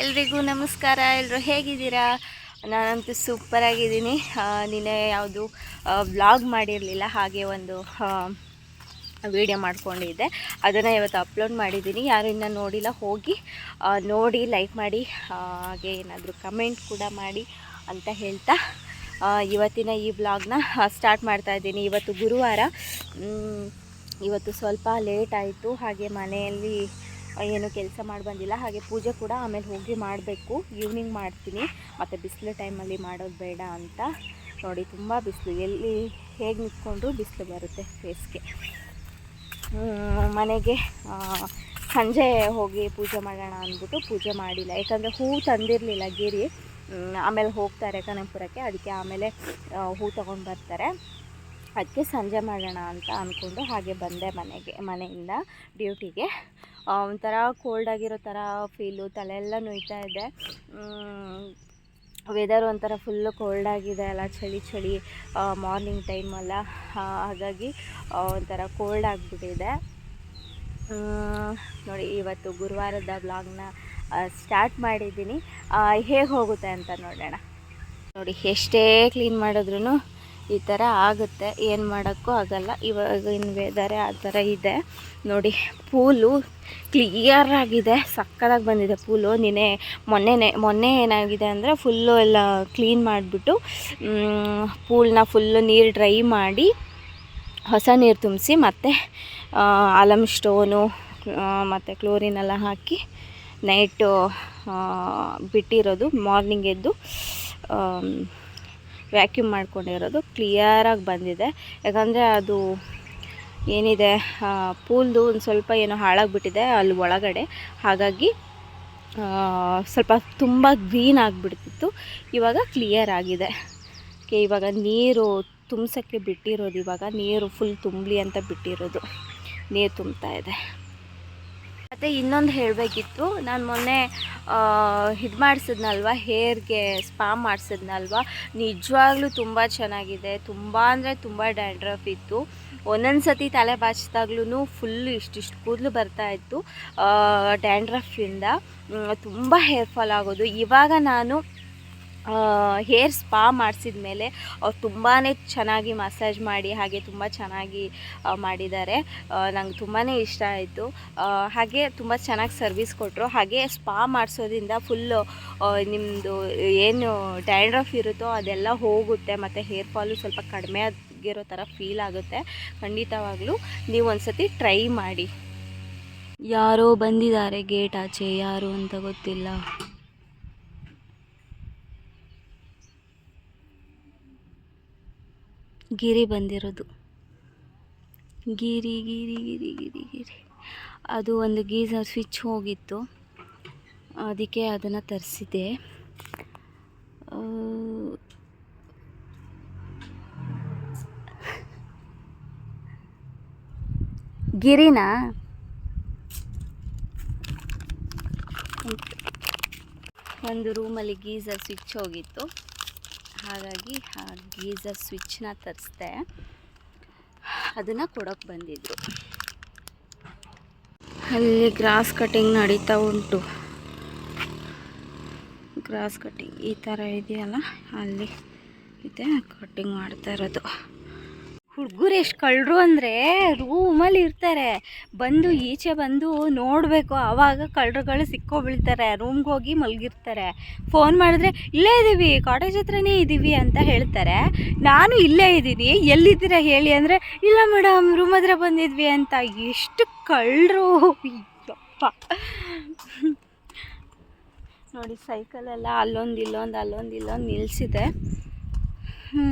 ಎಲ್ರಿಗೂ ನಮಸ್ಕಾರ. ಎಲ್ಲರೂ ಹೇಗಿದ್ದೀರಾ? ನಾನಂತೂ ಸೂಪರಾಗಿದ್ದೀನಿ ನಿನ್ನೆ ಯಾವುದು ವ್ಲಾಗ್ ಮಾಡಿರಲಿಲ್ಲ, ಹಾಗೆ ಒಂದು ವಿಡಿಯೋ ಮಾಡ್ಕೊಂಡಿದ್ದೆ. ಅದನ್ನು ಇವತ್ತು ಅಪ್ಲೋಡ್ ಮಾಡಿದ್ದೀನಿ. ಯಾರು ಇನ್ನೂ ನೋಡಿಲ್ಲ, ಹೋಗಿ ನೋಡಿ ಲೈಕ್ ಮಾಡಿ ಹಾಗೆ ಏನಾದರೂ ಕಮೆಂಟ್ ಕೂಡ ಮಾಡಿ ಅಂತ ಹೇಳ್ತಾ ಇವತ್ತಿನ ಈ ವ್ಲಾಗ್ನ ಸ್ಟಾರ್ಟ್ ಮಾಡ್ತಾ ಇದ್ದೀನಿ. ಇವತ್ತು ಗುರುವಾರ. ಇವತ್ತು ಸ್ವಲ್ಪ ಲೇಟ್ ಆಯಿತು. ಹಾಗೆ ಮನೆಯಲ್ಲಿ ಏನು ಕೆಲಸ ಮಾಡಿ ಬಂದಿಲ್ಲ. ಹಾಗೆ ಪೂಜೆ ಕೂಡ ಆಮೇಲೆ ಹೋಗಿ ಮಾಡಬೇಕು. ಈವ್ನಿಂಗ್ ಮಾಡ್ತೀನಿ. ಮತ್ತು ಬಿಸಿಲು ಟೈಮಲ್ಲಿ ಮಾಡೋದು ಬೇಡ ಅಂತ ನೋಡಿ ತುಂಬ ಬಿಸಿಲು. ಎಲ್ಲಿ ಹೇಗೆ ನಿಂತ್ಕೊಂಡ್ರು ಬಿಸಿಲು ಬರುತ್ತೆ ಫೇಸ್ಗೆ ಮನೆಗೆ ಸಂಜೆ ಹೋಗಿ ಪೂಜೆ ಮಾಡೋಣ ಅಂದ್ಬಿಟ್ಟು ಪೂಜೆ ಮಾಡಿಲ್ಲ. ಯಾಕಂದರೆ ಹೂ ತಂದಿರಲಿಲ್ಲ ಗಿರಿ. ಆಮೇಲೆ ಹೋಗ್ತಾರೆ ಕನಕಪುರಕ್ಕೆ. ಅದಕ್ಕೆ ಆಮೇಲೆ ಹೂ ತೊಗೊಂಡು ಬರ್ತಾರೆ. ಅದಕ್ಕೆ ಸಂಜೆ ಮಾಡೋಣ ಅಂತ ಅಂದ್ಕೊಂಡು ಹಾಗೆ ಬಂದೆ ಮನೆಗೆ, ಮನೆಯಿಂದ ಡ್ಯೂಟಿಗೆ ಒಂಥರ ಕೋಲ್ಡ್ ಆಗಿರೋ ಥರ ಫೀಲು ತಲೆ ಎಲ್ಲ ನೋಯ್ತಾ ಇದೆ. ವೆದರ್ ಒಂಥರ ಫುಲ್ಲು ಕೋಲ್ಡ್ ಆಗಿದೆ ಅಲ್ಲ, ಚಳಿ ಚಳಿ ಮಾರ್ನಿಂಗ್ ಟೈಮಲ್ಲ ಹಾಗಾಗಿ ಒಂಥರ ಕೋಲ್ಡ್ ಆಗಿಬಿಟ್ಟಿದೆ. ನೋಡಿ, ಇವತ್ತು ಗುರುವಾರದ ಬ್ಲಾಗ್ನ ಸ್ಟಾರ್ಟ್ ಮಾಡಿದ್ದೀನಿ. ಹೇಗೆ ಹೋಗುತ್ತೆ ಅಂತ ನೋಡೋಣ. ನೋಡಿ, ಎಷ್ಟೇ ಕ್ಲೀನ್ ಮಾಡಿದ್ರೂ ಈ ಥರ ಆಗುತ್ತೆ. ಏನು ಮಾಡೋಕ್ಕೂ ಆಗಲ್ಲ. ಇವಾಗಿನ ವೆದರೆ ಆ ಥರ ಇದೆ. ನೋಡಿ, ಪೂಲು ಕ್ಲಿಯರ್ ಆಗಿದೆ. ಸಕ್ಕದಾಗಿ ಬಂದಿದೆ ಪೂಲು. ನಿನ್ನೆ ಮೊನ್ನೆನೆ, ಮೊನ್ನೆ ಏನಾಗಿದೆ ಅಂದರೆ ಫುಲ್ಲು ಎಲ್ಲ ಕ್ಲೀನ್ ಮಾಡಿಬಿಟ್ಟು ಪೂಲ್ನ ಫುಲ್ಲು ನೀರು ಡ್ರೈ ಮಾಡಿ, ಹೊಸ ನೀರು ತುಂಬಿಸಿ ಮತ್ತು ಆಲಮ್ ಸ್ಟೋನು ಮತ್ತು ಕ್ಲೋರಿನೆಲ್ಲ ಹಾಕಿ ನೈಟು ಬಿಟ್ಟಿರೋದು ಮಾರ್ನಿಂಗ್ ಎದ್ದು ವ್ಯಾಕ್ಯೂಮ್ ಮಾಡ್ಕೊಂಡಿರೋದು ಕ್ಲಿಯರಾಗಿ ಬಂದಿದೆ. ಯಾಕಂದರೆ ಅದು ಏನಿದೆ ಪೂಲ್ದು ಒಂದು ಸ್ವಲ್ಪ ಏನೋ ಹಾಳಾಗಿಬಿಟ್ಟಿದೆ ಅಲ್ಲಿ ಒಳಗಡೆ. ಹಾಗಾಗಿ ಸ್ವಲ್ಪ ತುಂಬ ಗ್ರೀನ್ ಆಗಿಬಿಡ್ತಿತ್ತು. ಇವಾಗ ಕ್ಲಿಯರ್ ಆಗಿದೆ. ಓಕೆ ಇವಾಗ ನೀರು ತುಂಬಿಸೋಕ್ಕೆ ಬಿಟ್ಟಿರೋದು ಇವಾಗ. ನೀರು ಫುಲ್ ತುಂಬಲಿ ಅಂತ ಬಿಟ್ಟಿರೋದು. ನೀರು ತುಂಬ್ತಾ ಇದೆ. ಮತ್ತು ಇನ್ನೊಂದು ಹೇಳಬೇಕಿತ್ತು. ನಾನು ಮೊನ್ನೆ ಇದು ಮಾಡಿಸಿದ್ನಲ್ವ? ಹೇರ್ಗೆ ಸ್ಪಾ ಮಾಡಿಸಿದ್ನಲ್ವ? ನಿಜವಾಗ್ಲೂ ತುಂಬ ಚೆನ್ನಾಗಿದೆ. ತುಂಬ ಅಂದರೆ ತುಂಬ ಡ್ಯಾಂಡ್ರಫ್ ಇತ್ತು. ಒಂದೊಂದು ಸತಿ ತಲೆ ಬಾಚಿದಾಗ್ಲೂ ಫುಲ್ ಇಷ್ಟಿಷ್ಟು ಕೂದಲು ಬರ್ತಾ ಇತ್ತು. ಡ್ಯಾಂಡ್ರಫಿಂದ ತುಂಬ ಹೇರ್ ಫಾಲ್ ಆಗೋದು. ಇವಾಗ ನಾನು ಹೇರ್ ಸ್ಪಾ ಮಾಡಿಸಿದ ಮೇಲೆ ಅವ್ರು ತುಂಬಾ ಚೆನ್ನಾಗಿ ಮಸಾಜ್ ಮಾಡಿ, ಹಾಗೆ ತುಂಬ ಚೆನ್ನಾಗಿ ಮಾಡಿದ್ದಾರೆ. ನಂಗೆ ತುಂಬಾ ಇಷ್ಟ ಆಯಿತು. ಹಾಗೆ ತುಂಬ ಚೆನ್ನಾಗಿ ಸರ್ವಿಸ್ ಕೊಟ್ಟರು ಹಾಗೆ ಸ್ಪಾ ಮಾಡಿಸೋದ್ರಿಂದ ಫುಲ್ಲು ನಿಮ್ಮದು ಏನು ಡ್ಯಾಂಡ್ರಫ್ ಇರುತ್ತೋ ಅದೆಲ್ಲ ಹೋಗುತ್ತೆ, ಮತ್ತು ಹೇರ್ ಫಾಲು ಸ್ವಲ್ಪ ಕಡಿಮೆ ಆಗಿರೋ ಥರ ಫೀಲ್ ಆಗುತ್ತೆ. ಖಂಡಿತವಾಗ್ಲೂ ನೀವು ಒಂದ್ಸತಿ ಟ್ರೈ ಮಾಡಿ. ಯಾರೋ ಬಂದಿದ್ದಾರೆ ಗೇಟ್ ಆಚೆ, ಯಾರು ಅಂತ ಗೊತ್ತಿಲ್ಲ. ಗಿರಿ ಬಂದಿರೋದು. ಗಿರಿ ಗಿರಿ ಗಿರಿ ಗಿರಿ ಗಿರಿ. ಅದು ಒಂದು ಗೀಸರ್ ಸ್ವಿಚ್ ಹೋಗಿತ್ತು. ಅದಕ್ಕೆ ಅದನ್ನು ತರಿಸಿದೆ. ಗಿರಿನಾ? ಒಂದು ರೂಮಲ್ಲಿ ಗೀಸರ್ ಸ್ವಿಚ್ ಹೋಗಿತ್ತು. ಹಾಗಾಗಿ ಆ ಗೀಝರ್ ಸ್ವಿಚ್ನ ತರಿಸ್ದೆ. ಅದನ್ನು ಕೊಡೋಕೆ ಬಂದಿದ್ರು. ಅಲ್ಲಿ ಗ್ರಾಸ್ ಕಟಿಂಗ್ ನಡೀತಾ ಉಂಟು. ಗ್ರಾಸ್ ಕಟಿಂಗ್ ಈ ಥರ ಇದೆಯಲ್ಲ, ಅಲ್ಲಿ ಇದೆ, ಕಟಿಂಗ್ ಮಾಡ್ತಾ ಇರೋದು. ಹುಡುಗರು ಎಷ್ಟು ಕಳ್ಳರು ಅಂದರೆ ರೂಮಲ್ಲಿ ಇರ್ತಾರೆ. ಬಂದು ಈಚೆ ಬಂದು ನೋಡಬೇಕು. ಆವಾಗ ಕಳ್ಳರುಗಳು ಸಿಕ್ಕೊಬೀಳ್ತಾರೆ ರೂಮ್ಗೆ ಹೋಗಿ ಮಲಗಿರ್ತಾರೆ. ಫೋನ್ ಮಾಡಿದ್ರೆ, ಇಲ್ಲೇ ಇದ್ದೀವಿ ಕಾಟೇಜ್ ಹತ್ರನೇ ಇದ್ದೀವಿ ಅಂತ ಹೇಳ್ತಾರೆ. ನಾನು ಇಲ್ಲೇ ಇದ್ದೀನಿ ಎಲ್ಲಿದ್ದೀರಾ ಹೇಳಿ? ಅಂದರೆ, ಇಲ್ಲ ಮೇಡಮ್, ರೂಮ್ ಹತ್ರ ಬಂದಿದ್ವಿ ಅಂತ. ಎಷ್ಟು ಕಳ್ಳರು ಯಪ್ಪ. ನೋಡಿ ಸೈಕಲೆಲ್ಲ ಅಲ್ಲೊಂದು ಇಲ್ಲೊಂದು ಅಲ್ಲೊಂದು ಇಲ್ಲೊಂದು ನಿಲ್ಲಿಸಿದೆ ಹ್ಞೂ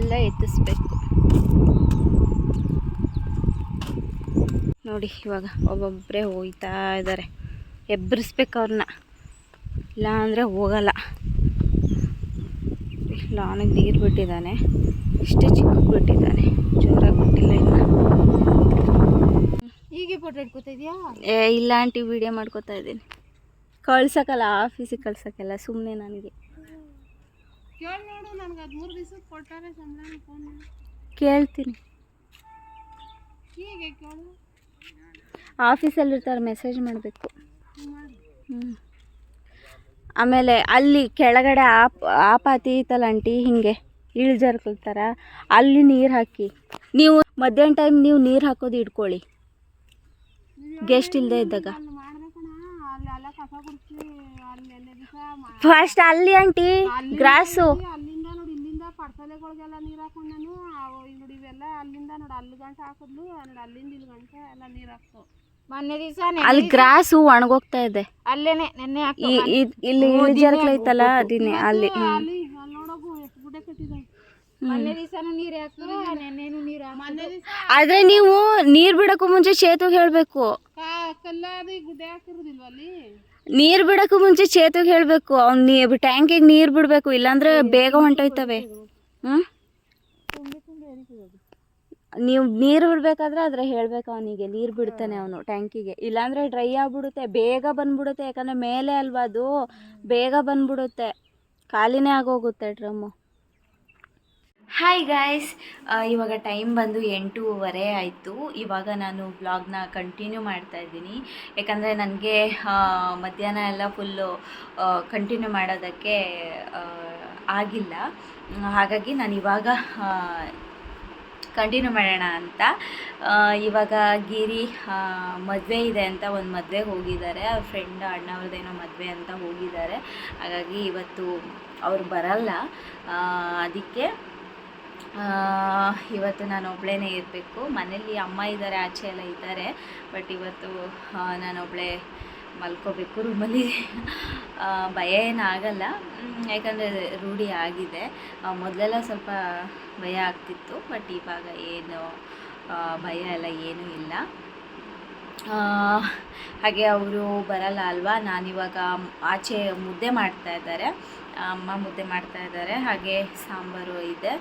ಎಲ್ಲ ಎತ್ತಿಸ್ಬೇಕು. ನೋಡಿ ಇವಾಗ ಒಬ್ಬೊಬ್ಬರೇ ಹೋಗ್ತಾ ಇದ್ದಾರೆ. ಎಬ್ಬರಿಸ್ಬೇಕು ಅವ್ರನ್ನ. ಇಲ್ಲ ಅಂದರೆ ಹೋಗಲ್ಲ ಲಾನಿಗೆ ನೀರು ಬಿಟ್ಟಿದ್ದಾನೆ. ಇಷ್ಟೇ ಚಿಕ್ಕ ಬಿಟ್ಟಿದ್ದಾನೆ. ಜೋರಾಗಿ ಬಿಟ್ಟಿಲ್ಲ ಇನ್ನು. ಹೀಗೆ ಫೋಟೋ ಇಟ್ಕೋತಿದ್ಯಾ ಏ ಇಲ್ಲ ಆಂಟಿ ವಿಡಿಯೋ ಮಾಡ್ಕೋತಾ ಇದ್ದೀನಿ. ಕಳ್ಸೋಕ್ಕಲ್ಲ ಆಫೀಸಿಗೆ ಕಳ್ಸೋಕ್ಕಲ್ಲ ಸುಮ್ಮನೆ ನನಗೆ. ಕೇಳಿ ನೋಡು ನನ್ಗೆ ಹದಿಮೂರು ದಿವಸಕ್ಕೆ ಕೊಟ್ಟಾರೆ ಸಂಬಳ ಫೋನ್ ಕೇಳ್ತೀನಿ. ಹೀಗೆ ಕೇಳು. ಆಫೀಸಲ್ಲಿರ್ತಾರೆ ಮೆಸೇಜ್ ಮಾಡಬೇಕು. ಹ್ಞೂ ಆಮೇಲೆ ಅಲ್ಲಿ ಕೆಳಗಡೆ ಆಪ್ ಆಪಾತಿ ಐತಲ್ಲ ಆಂಟಿ ಹಿಂಗೆ ಇಳಿಜಾರ್ಕೊಳ್ತಾರ ಅಲ್ಲಿ ನೀರು ಹಾಕಿ. ನೀವು ಮಧ್ಯಾಹ್ನ ಟೈಮ್ ನೀವು ನೀರು ಹಾಕೋದು ಇಟ್ಕೊಳ್ಳಿ. ಗೆಸ್ಟ್ ಇಲ್ಲದೆ ಇದ್ದಾಗ. ಫಸ್ಟ್ ಅಲ್ಲಿ ಆಂಟಿ ಗ್ರಾಸು ಅಲ್ಲಿಂದ ನೋಡಿ ಇಲ್ಲಿಂದ ಪಡ್ಸಲೆಗಳಿಗೆಲ್ಲ ನೀರು ಹಾಕೊಂಡು ನಾನು ನೋಡಿ ಇವೆಲ್ಲ ಅಲ್ಲಿಂದ ನೋಡಿ ಅಲ್ಲಿ ಗಂಟ ಹಾಕಿದ್ಲು ನೋಡಿ ಅಲ್ಲಿಂದ ಇಲ್ಲಿ ಗಂಟೆ ಎಲ್ಲ ನೀರು ಹಾಕ್ತು. ಮೊನ್ನೆ ದಿವಸ ಅಲ್ಲಿ ಗ್ರಾಸು ಒಣಗೋಗ್ತಾ ಇದೆ. ಅಲ್ಲೇನೆ ನೆನ್ನೆ ಇಲ್ಲಿ ಇಳಿಜಾರ್ಕಲ್ ಐತಲ್ಲ ಅದಿನೇ ಅಲ್ಲಿ. ಅಲ್ಲಿ ನೋಡೋಗು ಎಷ್ಟು ಗುಡ್ಡೆ ಕಟ್ಟಿದ್ದಾವೆ ಆದ್ರೆ ನೀವು ನೀರ್ ಬಿಡಕ್ಕೂ ಮುಂಚೆ ಸೇತುವೆ ಹೇಳ್ಬೇಕು. ಕಲ್ಲಾದಿ ಗುಡ್ಡೆ ಹಾಕಿರೋದಿಲ್ವ ಅಲ್ಲಿ? ನೀರ್ ಬಿಡೋಕ್ಕೂ ಮುಂಚೆ ಚೇತುಗ್ ಹೇಳಬೇಕು. ಅವ್ನು ನೀ ಟ್ಯಾಂಕಿಗೆ ನೀರು ಬಿಡಬೇಕು ಇಲ್ಲಾಂದ್ರೆ ಬೇಗ ಹೊಂಟೋಯ್ತವೆ. ಹ್ಞೂ ನೀವು ನೀರು ಬಿಡಬೇಕಾದ್ರೆ ಆದರೆ ಹೇಳ್ಬೇಕು ಅವನಿಗೆ ನೀರು ಬಿಡ್ತಾನೆ ಅವನು ಟ್ಯಾಂಕಿಗೆ. ಇಲ್ಲಾಂದರೆ ಡ್ರೈ ಆಗ್ಬಿಡುತ್ತೆ ಬೇಗ ಬಂದ್ಬಿಡುತ್ತೆ ಯಾಕಂದ್ರೆ ಮೇಲೆ ಅಲ್ವಾ ಅದು ಬೇಗ ಬಂದ್ಬಿಡುತ್ತೆ. ಖಾಲಿನೇ ಆಗೋಗುತ್ತೆ ಡ್ರಮ್ಮು. ಹಾಯ್ ಗಾಯ್ಸ್ ಇವಾಗ ಟೈಮ್ ಬಂದು ಎಂಟೂವರೆ ಆಯಿತು. ಇವಾಗ ನಾನು ಬ್ಲಾಗ್ನ ಕಂಟಿನ್ಯೂ ಮಾಡ್ತಾ ಇದ್ದೀನಿ. ಯಾಕಂದರೆ ನನಗೆ ಮಧ್ಯಾಹ್ನ ಎಲ್ಲ ಫುಲ್ಲು ಕಂಟಿನ್ಯೂ ಮಾಡೋದಕ್ಕೆ ಆಗಿಲ್ಲ. ಹಾಗಾಗಿ ನಾನು ಇವಾಗ ಕಂಟಿನ್ಯೂ ಮಾಡೋಣ ಅಂತ. ಇವಾಗ ಗಿರಿ ಮದುವೆ ಇದೆ ಅಂತ ಒಂದು ಮದುವೆಗೆ ಹೋಗಿದ್ದಾರೆ. ಅವ್ರ ಫ್ರೆಂಡ್ ಅಣ್ಣವ್ರದ್ದೇನೋ ಮದುವೆ ಅಂತ ಹೋಗಿದ್ದಾರೆ. ಹಾಗಾಗಿ ಇವತ್ತು ಅವ್ರು ಬರಲ್ಲ. ಅದಕ್ಕೆ ಇವತ್ತು ನಾನು ಒಬ್ಬಳೇ ಇರಬೇಕು. ಮನೇಲಿ ಅಮ್ಮ ಇದ್ದಾರೆ, ಆಚೆ ಎಲ್ಲ ಇದ್ದಾರೆ. ಬಟ್ ಇವತ್ತು ನಾನು ಒಬ್ಬಳೇ ಮಲ್ಕೋಬೇಕು ರೂಮಲ್ಲಿ. ಭಯ ಏನಾಗಲ್ಲ ಯಾಕಂದರೆ ರೂಢಿ ಆಗಿದೆ. ಮೊದಲೆಲ್ಲ ಸ್ವಲ್ಪ ಭಯ ಆಗ್ತಿತ್ತು. ಬಟ್ ಇವಾಗ ಏನು ಭಯ ಎಲ್ಲ ಏನೂ ಇಲ್ಲ. ಹಾಗೆ ಅವರು ಬರಲ್ಲ ಅಲ್ವಾ? ನಾನಿವಾಗ ಆಚೆ ಮುದ್ದೆ ಮಾಡ್ತಾ ಇದ್ದಾರೆ. ಅಮ್ಮ ಮುದ್ದೆ ಮಾಡ್ತಾ ಇದ್ದಾರೆ, ಹಾಗೆ ಸಾಂಬಾರು ಇದೆ.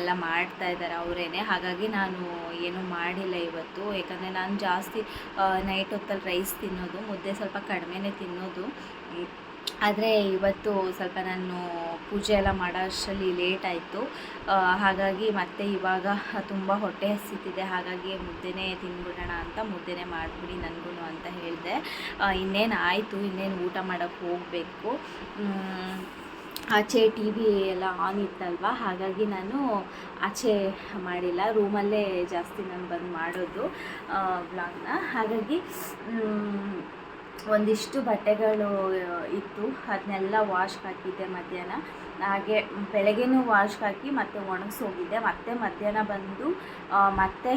ಎಲ್ಲ ಮಾಡ್ತಾ ಇದ್ದಾರೆ ಅವರೇನೆ. ಹಾಗಾಗಿ ನಾನು ಏನು ಮಾಡಿಲ್ಲ ಇವತ್ತು. ಯಾಕಂದರೆ ನಾನು ಜಾಸ್ತಿ ನೈಟ್ ಹೊತ್ತಲ್ಲಿ ರೈಸ್ ತಿನ್ನೋದು, ಮುದ್ದೆ ಸ್ವಲ್ಪ ಕಡಿಮೆನೇ ತಿನ್ನೋದು. ಆದರೆ ಇವತ್ತು ಸ್ವಲ್ಪ ನಾನು ಪೂಜೆ ಎಲ್ಲ ಮಾಡೋ ಅಷ್ಟರಲ್ಲಿ ಲೇಟ್ ಆಯಿತು ಹಾಗಾಗಿ ಮತ್ತೆ ಇವಾಗ ತುಂಬ ಹೊಟ್ಟೆ ಹಸಿತಿದೆ. ಹಾಗಾಗಿ ಮುದ್ದೆನೇ ತಿಂದ್ಬಿಡೋಣ ಅಂತ ಮುದ್ದೆನೇ ಮಾಡಿಬಿಡಿ ನನಗೂ ಅಂತ ಹೇಳಿದೆ. ಇನ್ನೇನು ಆಯಿತು, ಇನ್ನೇನು ಊಟ ಮಾಡೋಕ್ಕೆ ಹೋಗಬೇಕು? ಆಚೆ ಟಿ ವಿ ಎಲ್ಲ ಆನ್ ಇತ್ತಲ್ವ? ಹಾಗಾಗಿ ನಾನು ಆಚೆ ಮಾಡಿಲ್ಲ. ರೂಮಲ್ಲೇ ಜಾಸ್ತಿ ನಾನು ಬಂದು ಮಾಡೋದು ಬ್ಲಾಗ್ನ ಹಾಗಾಗಿ ಒಂದಿಷ್ಟು ಬಟ್ಟೆಗಳು ಇತ್ತು. ಅದನ್ನೆಲ್ಲ ವಾಶ್ ಹಾಕಿದ್ದೆ ಮಧ್ಯಾಹ್ನ. ಹಾಗೆ ಬೆಳಗ್ಗೆನೂ ವಾಶ್ ಹಾಕಿ ಮತ್ತೆ ಒಣಗಿಸೋಗಿದ್ದೆ ಮತ್ತೆ ಮಧ್ಯಾಹ್ನ ಬಂದು ಮತ್ತೆ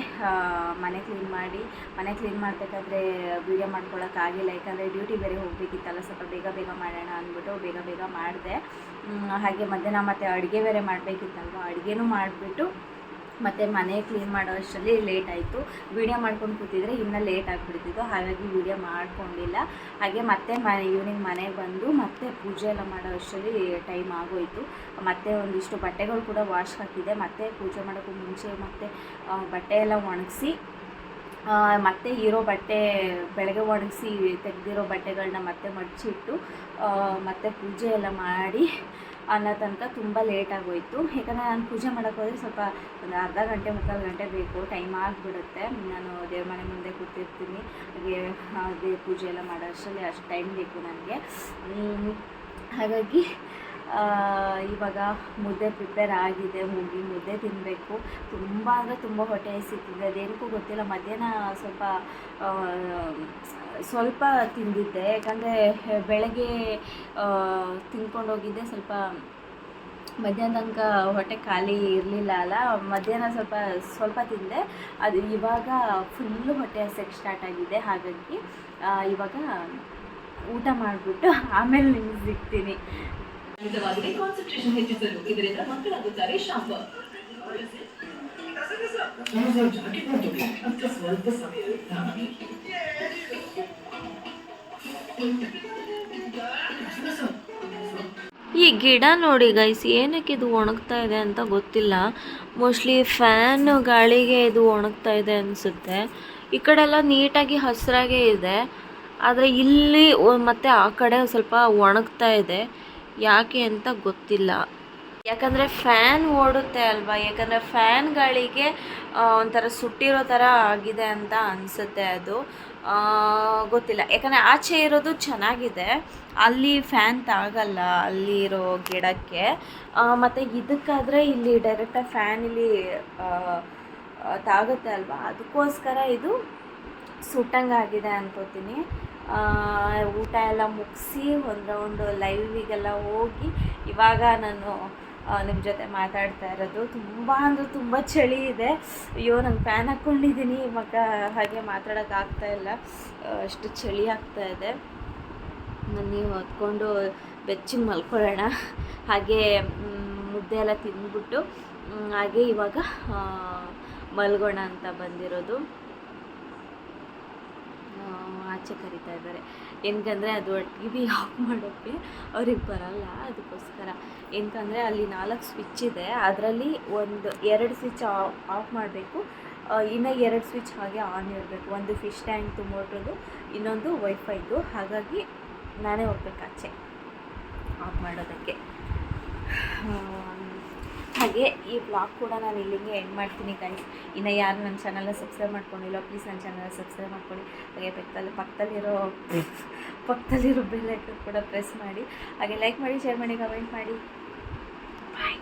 ಮನೆ ಕ್ಲೀನ್ ಮಾಡಿ, ಮನೆ ಕ್ಲೀನ್ ಮಾಡಬೇಕಾದ್ರೆ ವೀಡಿಯೋ ಮಾಡ್ಕೊಳ್ಳೋಕ್ಕಾಗಿಲ್ಲ ಯಾಕಂದರೆ ಡ್ಯೂಟಿ ಬೇರೆ ಹೋಗಬೇಕಿತ್ತಲ್ಲ. ಸ್ವಲ್ಪ ಬೇಗ ಬೇಗ ಮಾಡೋಣ ಅಂದ್ಬಿಟ್ಟು ಬೇಗ ಬೇಗ ಮಾಡಿದೆ. ಹಾಗೆ ಮಧ್ಯಾಹ್ನ ಮತ್ತೆ ಅಡುಗೆ ಬೇರೆ ಮಾಡಬೇಕಿತ್ತಲ್ವ. ಅಡುಗೆನೂ ಮಾಡಿಬಿಟ್ಟು ಮತ್ತು ಮನೆ ಕ್ಲೀನ್ ಮಾಡೋ ಅಷ್ಟರಲ್ಲಿ ಲೇಟ್ ಆಯಿತು. ವೀಡಿಯೋ ಮಾಡ್ಕೊಂಡು ಕೂತಿದ್ರೆ ಇನ್ನೂ ಲೇಟ್ ಆಗಿಬಿಡ್ತಿತ್ತು. ಹಾಗಾಗಿ ವೀಡಿಯೋ ಮಾಡ್ಕೊಂಡಿಲ್ಲ. ಹಾಗೆ ಮತ್ತೆ ಮ ಈವ್ನಿಂಗ್ ಮನೆಗೆ ಬಂದು ಮತ್ತೆ ಪೂಜೆ ಎಲ್ಲ ಮಾಡೋ ಅಷ್ಟರಲ್ಲಿ ಟೈಮ್ ಆಗೋಯಿತು. ಮತ್ತೆ ಒಂದಿಷ್ಟು ಬಟ್ಟೆಗಳು ಕೂಡ ವಾಶ್ ಹಾಕಿದೆ. ಮತ್ತೆ ಪೂಜೆ ಮಾಡೋಕ್ಕೂ ಮುಂಚೆ ಮತ್ತೆ ಬಟ್ಟೆ ಎಲ್ಲ ಒಣಗಿಸಿ ಮತ್ತೆ ಇರೋ ಬಟ್ಟೆ ಬೆಳಗ್ಗೆ ಒಣಗಿಸಿ ತೆಗೆದಿರೋ ಬಟ್ಟೆಗಳನ್ನ ಮತ್ತೆ ಮಡಚಿಟ್ಟು ಮತ್ತೆ ಪೂಜೆ ಎಲ್ಲ ಮಾಡಿ ಅನ್ನೋ ತನಕ ತುಂಬ ಲೇಟ್ ಆಗೋಯಿತು. ಯಾಕಂದರೆ ನಾನು ಪೂಜೆ ಮಾಡೋಕ್ಕೆ ಹೋದರೆ ಸ್ವಲ್ಪ ಒಂದು ಅರ್ಧ ಗಂಟೆ, ಮುಕ್ಕಾಲು ಗಂಟೆ ಬೇಕು. ಟೈಮ್ ಆಗಿಬಿಡುತ್ತೆ. ನಾನು ದೇವ್ರ ಮನೆ ಮುಂದೆ ಕೂತಿರ್ತೀನಿ. ಹಾಗೆ ದೇವ್ರ ಪೂಜೆ ಎಲ್ಲ ಮಾಡೋ ಅಷ್ಟರಲ್ಲಿ ಅಷ್ಟು ಟೈಮ್ ಬೇಕು ನನಗೆ. ಹಾಗಾಗಿ ಇವಾಗ ಮುದ್ದೆ ಪ್ರಿಪೇರ್ ಆಗಿದೆ ಹೋಗಿ ಮುದ್ದೆ ತಿನ್ನಬೇಕು ತುಂಬ ಅಂದರೆ ತುಂಬ ಹೊಟ್ಟೆ ಸಿಕ್ಕಿದೆ ಅದೇನಕ್ಕೂ ಗೊತ್ತಿಲ್ಲ. ಮಧ್ಯಾಹ್ನ ಸ್ವಲ್ಪ ಸ್ವಲ್ಪ ತಿಂದಿದ್ದೆ. ಯಾಕಂದರೆ ಬೆಳಗ್ಗೆ ತಿನ್ಕೊಂಡು ಹೋಗಿದ್ದೆ. ಸ್ವಲ್ಪ ಮಧ್ಯಾಹ್ನ ತನಕ ಹೊಟ್ಟೆ ಖಾಲಿ ಇರಲಿಲ್ಲ ಅಲ್ಲ. ಮಧ್ಯಾಹ್ನ ಸ್ವಲ್ಪ ಸ್ವಲ್ಪ ತಿಂದೆ. ಅದು ಇವಾಗ ಫುಲ್ಲು ಹೊಟ್ಟೆ ಹಸಕ್ಕೆ ಸ್ಟಾರ್ಟ್ ಆಗಿದೆ. ಹಾಗಾಗಿ ಇವಾಗ ಊಟ ಮಾಡಿಬಿಟ್ಟು ಆಮೇಲೆ ನಿಮ್ಗೆ ಸಿಗ್ತೀನಿ. ಖಂಡಿತವಾಗಿದೆ ಕಾನ್ಸಂಟ್ರೇಷನ್ ಹೆಚ್ಚಿಸಲು ಇದರಿಂದ ಮಕ್ಕಳಾಗುತ್ತಾರೆ ಶಾಪ ಈ ಗಿಡ ನೋಡಿ ಗೈಸ್ ಏನಕ್ಕೆ ಇದು ಒಣಗ್ತಾ ಇದೆ ಅಂತ ಗೊತ್ತಿಲ್ಲ. ಮೋಸ್ಟ್ಲಿ ಫ್ಯಾನ್ ಗಾಳಿಗೆ ಇದು ಒಣಗ್ತಾ ಇದೆ ಅನಿಸುತ್ತೆ. ಈ ಕಡೆ ಎಲ್ಲ ನೀಟಾಗಿ ಹಸಿರಾಗೇ ಇದೆ. ಆದರೆ ಇಲ್ಲಿ ಮತ್ತೆ ಆ ಕಡೆ ಸ್ವಲ್ಪ ಒಣಗ್ತಾ ಇದೆ. ಯಾಕೆ ಅಂತ ಗೊತ್ತಿಲ್ಲ. ಯಾಕಂದರೆ ಫ್ಯಾನ್ ಓಡುತ್ತೆ ಅಲ್ವಾ? ಯಾಕಂದರೆ ಫ್ಯಾನ್ಗಳಿಗೆ ಒಂಥರ ಸುಟ್ಟಿರೋ ಥರ ಆಗಿದೆ ಅಂತ ಅನಿಸುತ್ತೆ ಅದು. ಗೊತ್ತಿಲ್ಲ. ಯಾಕಂದರೆ ಆಚೆ ಇರೋದು ಚೆನ್ನಾಗಿದೆ. ಅಲ್ಲಿ ಫ್ಯಾನ್ ತಾಗಲ್ಲ, ಅಲ್ಲಿ ಇರೋ ಗಿಡಕ್ಕೆ. ಮತ್ತು ಇದಕ್ಕಾದರೆ ಇಲ್ಲಿ ಡೈರೆಕ್ಟಾಗಿ ಫ್ಯಾನ್ ಇಲ್ಲಿ ತಾಗುತ್ತೆ ಅಲ್ವಾ? ಅದಕ್ಕೋಸ್ಕರ ಇದು ಸುಟ್ಟಂಗಾಗಿದೆ ಅನ್ಕೋತೀನಿ. ಊಟ ಎಲ್ಲ ಮುಗಿಸಿ ಒಂದು ರೌಂಡು ಲೈವಿಗೆಲ್ಲ ಹೋಗಿ ಇವಾಗ ನಾನು ನಿಮ್ಮ ಜೊತೆ ಮಾತಾಡ್ತಾ ಇರೋದು. ತುಂಬ ಅಂದರೆ ತುಂಬ ಚಳಿ ಇದೆ. ಅಯ್ಯೋ ನಂಗೆ ಫ್ಯಾನ್ ಹಾಕ್ಕೊಂಡಿದ್ದೀನಿ ಇವಾಗ ಹಾಗೆ ಮಾತಾಡೋಕ್ಕಾಗ್ತಾ ಇಲ್ಲ. ಅಷ್ಟು ಚಳಿ ಆಗ್ತಾ ಇದೆ. ನಾನು ಹೊತ್ಕೊಂಡು ಬೆಚ್ಚಿಗೆ ಮಲ್ಕೊಳ್ಳೋಣ. ಹಾಗೆ ಮುದ್ದೆ ಎಲ್ಲ ತಿಂದ್ಬಿಟ್ಟು ಹಾಗೆ ಇವಾಗ ಮಲ್ಗೋಣ ಅಂತ ಬಂದಿರೋದು. ಆಚೆ ಕರಿತಾ ಇದ್ದಾರೆ. ಏನಕ್ಕಂದರೆ ಅದು ಟಿ ವಿ ಆಫ್ ಮಾಡೋಕ್ಕೆ ಅವ್ರಿಗೆ ಬರಲ್ಲ ಅದಕ್ಕೋಸ್ಕರ. ಏನಕ್ಕಂದರೆ ಅಲ್ಲಿ ನಾಲ್ಕು ಸ್ವಿಚ್ ಇದೆ. ಅದರಲ್ಲಿ ಒಂದು ಎರಡು ಸ್ವಿಚ್ ಆಫ್ ಮಾಡಬೇಕು. ಇನ್ನು ಎರಡು ಸ್ವಿಚ್ ಹಾಗೆ ಆನ್ ಇರಬೇಕು. ಒಂದು ಫಿಶ್ ಟ್ಯಾಂಕ್ ಮೋಟ್ರದು ಇನ್ನೊಂದು ವೈಫೈದು ಹಾಗಾಗಿ ನಾನೇ ಹೋಗ್ಬೇಕು ಆಚೆ. ಆಫ್ ಮಾಡೋದಕ್ಕೆ. ಹಾಗೆ ಈ ಬ್ಲಾಗ್ ಕೂಡ ನಾನು ಇಲ್ಲಿಗೆ ಎಂಡ್ ಮಾಡ್ತೀನಿ ಗೈಸ್ ಇನ್ನು ಯಾರು ನನ್ನ ಚಾನಲ್ನ ಸಬ್ಸ್ಕ್ರೈಬ್ ಮಾಡ್ಕೊಂಡಿಲ್ಲ ಪ್ಲೀಸ್ ನನ್ನ ಚಾನಲ್ನ ಸಬ್ಸ್ಕ್ರೈಬ್ ಮಾಡ್ಕೊಳ್ಳಿ. ಹಾಗೆ ಪಕ್ಕದಲ್ಲಿ, ಪಕ್ಕದಲ್ಲಿರೋ ಪಕ್ಕದಲ್ಲಿರೋ ಬೆಲ್ ಐಕನ್ ಕೂಡ ಪ್ರೆಸ್ ಮಾಡಿ. ಹಾಗೆ ಲೈಕ್ ಮಾಡಿ ಶೇರ್ ಮಾಡಿ ಕಮೆಂಟ್ ಮಾಡಿ. ಬಾಯ್